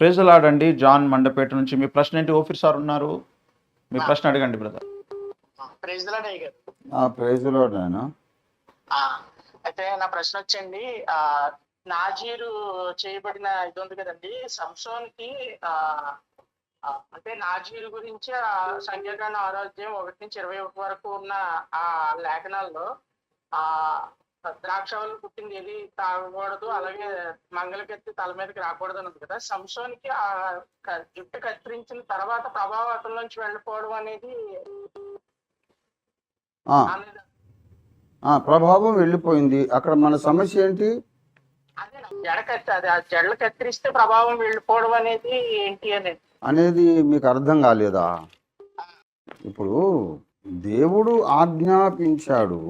ప్రేజలాడండి John Mandapeta నుంచి మీ ప్రశ్న ఏంటి? ఓఫీర్ సార్ ఉన్నారు. మీ ప్రశ్న అడగండి బ్రదర్ అయితే నా ప్రశ్న వచ్చండి. ఆ నాజీరు చేయబడిన ఇది ఉంది కదండి. సంసోన్కి అంటే నాజీరు గురించి ఆ సంఖ్యాకాండ ఆరోగ్యం ఒకటి నుంచి ఇరవై ఒకటి వరకు ఉన్న ఆ లేఖనాల్లో ఆ ద్రాక్షవల్లి పుట్టింది ఏది తాగకూడదు అలాగే మంగళకెత్తి తల మీదకి రాకూడదు అని ఉంది కదా. సంసోన్కి ఆ జుట్టు కత్తిరించిన తర్వాత ప్రభావం అతని నుంచి వెళ్ళిపోవడం అనేది ప్రభావం వెళ్ళిపోయింది. అక్కడ మన సమస్య ఏంటి? జడ కత్తి అది ఆ జడలు కత్తిరిస్తే ప్రభావం వెళ్ళిపోవడం అనేది ఏంటి అనేది. అనేది మీకు అర్థం కాలేదా? ఇప్పుడు దేవుడు ఆజ్ఞాపించాడు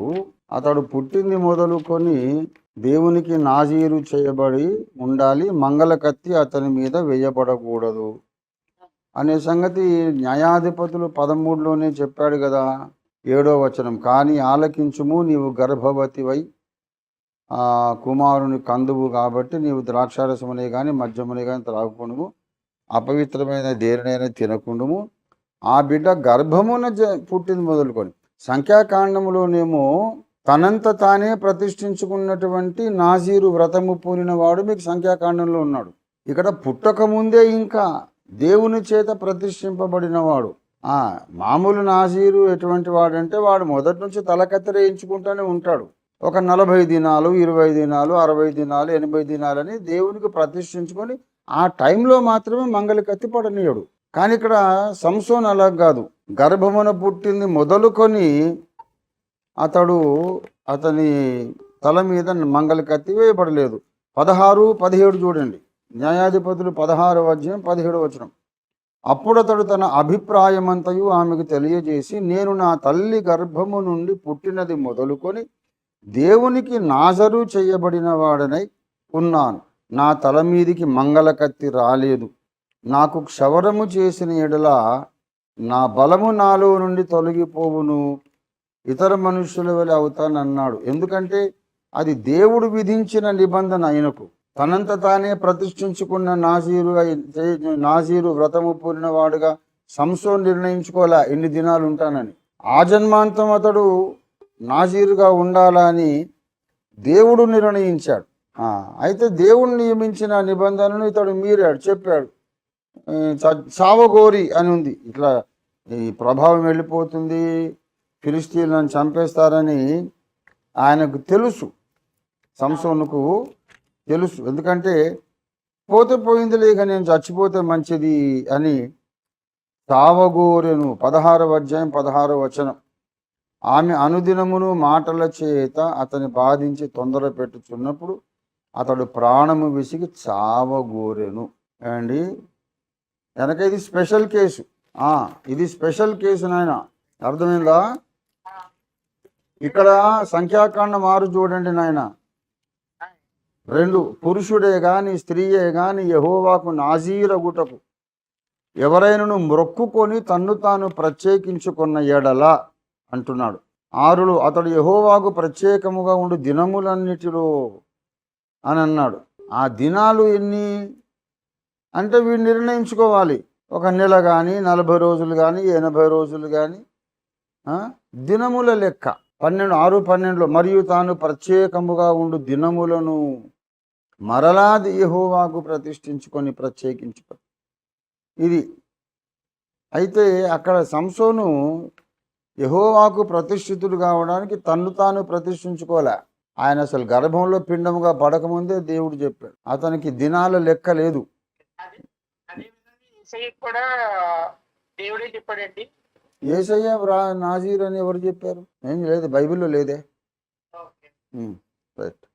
అతడు పుట్టింది మొదలుకొని దేవునికి నాజీరు చేయబడి ఉండాలి మంగళ కత్తి అతని మీద వేయబడకూడదు. అనే సంగతి న్యాయాధిపతులు పదమూడులోనే చెప్పాడు కదా ఏడో వచనం. కానీ ఆలకించుము నీవు గర్భవతివై ఆ కుమారుని కందువు కాబట్టి నీవు ద్రాక్షారసమునే కానీ మద్యమునే కానీ త్రాగుకుండుము అపవిత్రమైన దేనినైనా తినకుండుము. ఆ బిడ్డ గర్భమున జ- పుట్టింది మొదలుకొని. సంఖ్యాకాండములోనేమో తనంత తానే ప్రతిష్ఠించుకున్నటువంటి నాజీరు వ్రతము పూనిన వాడు మీకు సంఖ్యాకాండంలో ఉన్నాడు. ఇక్కడ పుట్టకముందే ఇంకా దేవుని చేత ప్రతిష్ఠింపబడిన వాడు. ఆ మామూలు నాజీరు ఎటువంటి వాడంటే వాడు మొదటి నుంచి తలకత్తరేయించుకుంటూనే ఉంటాడు. ఒక నలభై దినాలు ఇరవై దినాలు అరవై దినాలు ఎనభై దినాలని దేవునికి ప్రతిష్ఠించుకొని ఆ టైంలో మాత్రమే మంగళ కత్తి పడనీయడు. కానీ ఇక్కడ సంసోన్ అలా కాదు. గర్భమున పుట్టింది మొదలుకొని అతడు అతని తల మీద మంగళ కత్తి వేయబడలేదు. పదహారు పదిహేడు చూడండి. న్యాయాధిపతులు పదహారు అధ్యాయం పదిహేడు వచనం. అప్పుడు అతడు తన అభిప్రాయమంతయు ఆమెకు తెలియజేసి నేను నా తల్లి గర్భము నుండి పుట్టినది మొదలుకొని దేవునికి నాజరు చేయబడిన వాడనై ఉన్నాను. నా తల మీదికి మంగళ కత్తి రాలేదు. నాకు క్షవరము చేసిన ఎడల నా బలము నాలో నుండి తొలగిపోవును. ఇతర మనుషుల వలె అవుతానన్నాడు. ఎందుకంటే అది దేవుడు విధించిన నిబంధన ఆయనకు. తనంత తానే ప్రతిష్ఠించుకున్న నాజీరు నాజీరు వ్రతము పూరిన వాడుగా సంసోన్ నిర్ణయించుకోలే ఎన్ని దినాలు ఉంటానని. ఆ జన్మాంతం అతడు నాజీరుగా ఉండాలని దేవుడు నిర్ణయించాడు. అయితే దేవుడు నియమించిన నిబంధనను ఇతడు మీరాడు చెప్పాడు. చ- చావగోరి అని ఉంది. ఇట్లా ఈ ప్రభావం వెళ్ళిపోతుంది. ఫిలిస్తీన్లను చంపేస్తారని ఆయనకు తెలుసు. సంసోనుకు తెలుసు. ఎందుకంటే పోతే పోయింది లేక నేను చచ్చిపోతే మంచిది అని చావగోరెను పదహారవ అధ్యాయం పదహారవ వచనం. ఆమె అనుదినమును మాటల చేత అతని బాధించి తొందర పెట్టుచున్నప్పుడు అతడు ప్రాణము విసిగి చావగోరెను. అండి కనుక ఇది స్పెషల్ కేసు. ఇది స్పెషల్ కేసు నాయన. అర్థమైందా? ఇక్కడ సంఖ్యాకాండం ఆరు చూడండి నాయన. రెండు పురుషుడే గాని స్త్రీయే గాని యహోవాకు నాజీరగుటకు ఎవరైనను మ్రొక్కుకొని తన్ను తాను ప్రత్యేకించుకున్న ఎడల అంటున్నాడు. ఆరులు అతడు యహోవాకు ప్రత్యేకముగా ఉండు దినములన్నిటిలో అని అన్నాడు. ఆ దినాలు ఎన్ని? అంటే వీడు నిర్ణయించుకోవాలి. ఒక నెల కానీ నలభై రోజులు కానీ ఎనభై రోజులు కానీ దినముల లెక్క. పన్నెండు ఆరు పన్నెండులో మరియు తాను ప్రత్యేకముగా ఉండు దినములను మరలా యహోవాకు ప్రతిష్ఠించుకొని ప్రత్యేకించుకో. ఇది. అయితే అక్కడ సంసోను యహోవాకు ప్రతిష్ఠితుడు కావడానికి తన్ను తాను ప్రతిష్ఠించుకోలే. ఆయన అసలు గర్భంలో పిండముగా పడకముందే దేవుడు చెప్పాడు. అతనికి దినాల లెక్క లేదు. కూడా దేవుడే చెప్పాడండి. ఏసయ్య రా నాజీర్ అని ఎవరు చెప్పారు? ఏం లేదు బైబిల్లో లేదే. రైట్